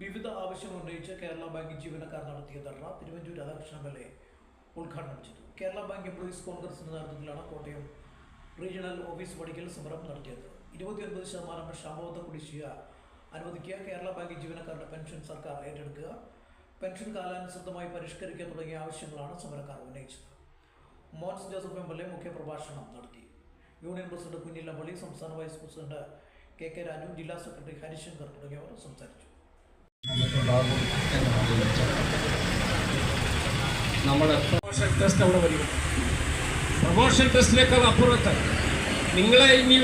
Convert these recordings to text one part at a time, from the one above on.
വിവിധ ആവശ്യങ്ങൾ ഉന്നയിച്ച് കേരള ബാങ്ക് ജീവനക്കാർ നടത്തിയ ധർണ Thiruvanchoor Radhakrishnan M L A ഉദ്ഘാടനം ചെയ്തു. കേരള ബാങ്ക് എംപ്ലോയീസ് കോൺഗ്രസിന്റെ നേതൃത്വത്തിലാണ് കോട്ടയം റീജിയണൽ ഓഫീസ് പടിക്കൽ സമരം നടത്തിയത്. ഇരുപത്തിയൊൻപത് ശതമാനം ക്ഷാമബദ്ധ കുടിശ്ശിക അനുവദിക്കുക കേരള ബാങ്ക് ജീവനക്കാരുടെ പെൻഷൻ സർക്കാർ ഏറ്റെടുക്കുക പെൻഷൻ കാലാനുസൃതമായി പരിഷ്കരിക്കുക തുടങ്ങിയ ആവശ്യങ്ങളാണ് സമരക്കാർ ഉന്നയിച്ചത്. Mons Joseph M L A മുഖ്യപ്രഭാഷണം നടത്തി. യൂണിയൻ പ്രസിഡന്റ് കുഞ്ഞില്ലമ്പള്ളി സംസ്ഥാന vice president K K Raju ജില്ലാ സെക്രട്ടറി ഹരിശങ്കർ തുടങ്ങിയവർ സംസാരിച്ചു. നമുക്കുണ്ടാകും എന്നാണ് നമ്മൾ പ്രൊമോഷൻ ടെസ്റ്റ് അവിടെ വരും. പ്രൊമോഷൻ ടെസ്റ്റിനേക്കാൾ അപ്പുറത്ത്. നിങ്ങളെ ഇനി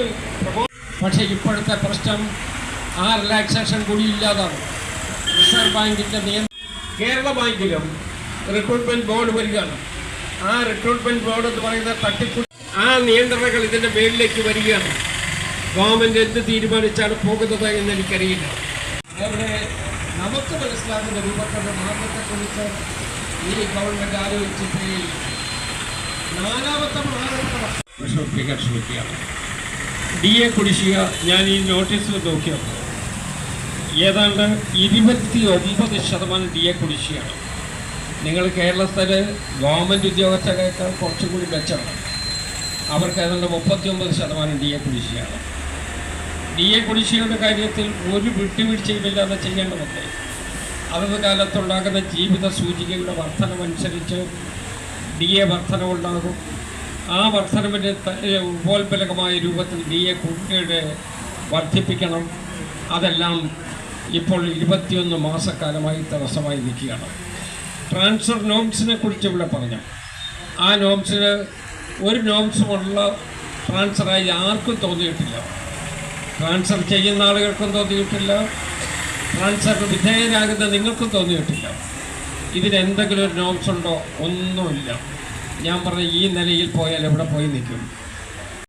പക്ഷേ ഇപ്പോഴത്തെ പ്രശ്നം ആ റിലാക്സേഷൻ കൂടി ഇല്ലാതാണ്. റിസർവ് ബാങ്കിന്റെ നിയമം കേരള ബാങ്കിലും റിക്രൂട്ട്മെന്റ് ബോർഡ് വരികയാണ്. ആ റിക്രൂട്ട്മെന്റ് ബോർഡ് എന്ന് പറയുന്ന തട്ടിപ്പു ആ നിയന്ത്രണങ്ങൾ ഇതിന്റെ മേളിലേക്ക് വരികയാണ്. ഗവൺമെന്റ് എന്ത് തീരുമാനിച്ചാണ് പോകുന്നത് എന്ന് എനിക്കറിയില്ല. അവിടെ നമുക്ക് മനസ്സിലാകുന്ന രൂപത്തിലുള്ള മാർഗത്തെക്കുറിച്ച് ഈ ഗവൺമെന്റ് ആലോചിച്ചിട്ടേ ഇല്ല. നാലാമത്തെ വിഷമിപ്പിക്കാൻ ശ്രമിക്കുകയാണ് ഡി എ കുടിശ്ശിക ഞാൻ ഈ നോട്ടീസിൽ നോക്കിയപ്പോൾ ഏതാണ്ട് ഇരുപത്തി ഒമ്പത് ശതമാനം ഡി എ കുടിശ്ശികയാണ്. നിങ്ങൾ കേരളത്തിൽ ഗവൺമെന്റ് ഉദ്യോഗസ്ഥരേക്കാൾ കുറച്ചും കൂടി മെച്ചമാണ് അവർക്ക് ഏതാണ്ട് മുപ്പത്തി ഒമ്പത് ശതമാനം ഡി എ കുടിശ്ശികയാണ്. ഡി എ കുടിശ്ശികയുടെ കാര്യത്തിൽ ഒരു വിട്ടുവീഴ്ചയുമില്ലാതെ ചെയ്യേണ്ടതുണ്ട് അതത് കാലത്തുണ്ടാകുന്ന ജീവിത സൂചികയുടെ വർധനമനുസരിച്ച് ഡി എ വർധനമുണ്ടാകും ആ വർധനവിന്റെ ഉപോത്ബലകമായ രൂപത്തിൽ ഡി എ കുട്ടിയുടെ വർദ്ധിപ്പിക്കണം അതെല്ലാം ഇപ്പോൾ ഇരുപത്തിയൊന്ന് മാസക്കാലമായി തടസ്സമായി നിൽക്കുകയാണ്. ട്രാൻസ്ഫർ നോംസിനെ കുറിച്ച് ഇവിടെ പറഞ്ഞു. ആ നോംസിന് ഒരു നോംസുമുള്ള ട്രാൻസ്ഫറായി ആർക്കും തോന്നിയിട്ടില്ല. ട്രാൻസ്ഫർ ചെയ്യുന്ന ആളുകൾക്കും തോന്നിയിട്ടില്ല. ട്രാൻസ്ഫർ വിധേയരാകുന്ന നിങ്ങൾക്കും തോന്നിയിട്ടില്ല. ഇതിനെന്തെങ്കിലും ഒരു നോംസ് ഉണ്ടോ? ഒന്നുമില്ല. ഞാൻ പറഞ്ഞ ഈ നിലയിൽ പോയാൽ എവിടെ പോയി നിൽക്കും?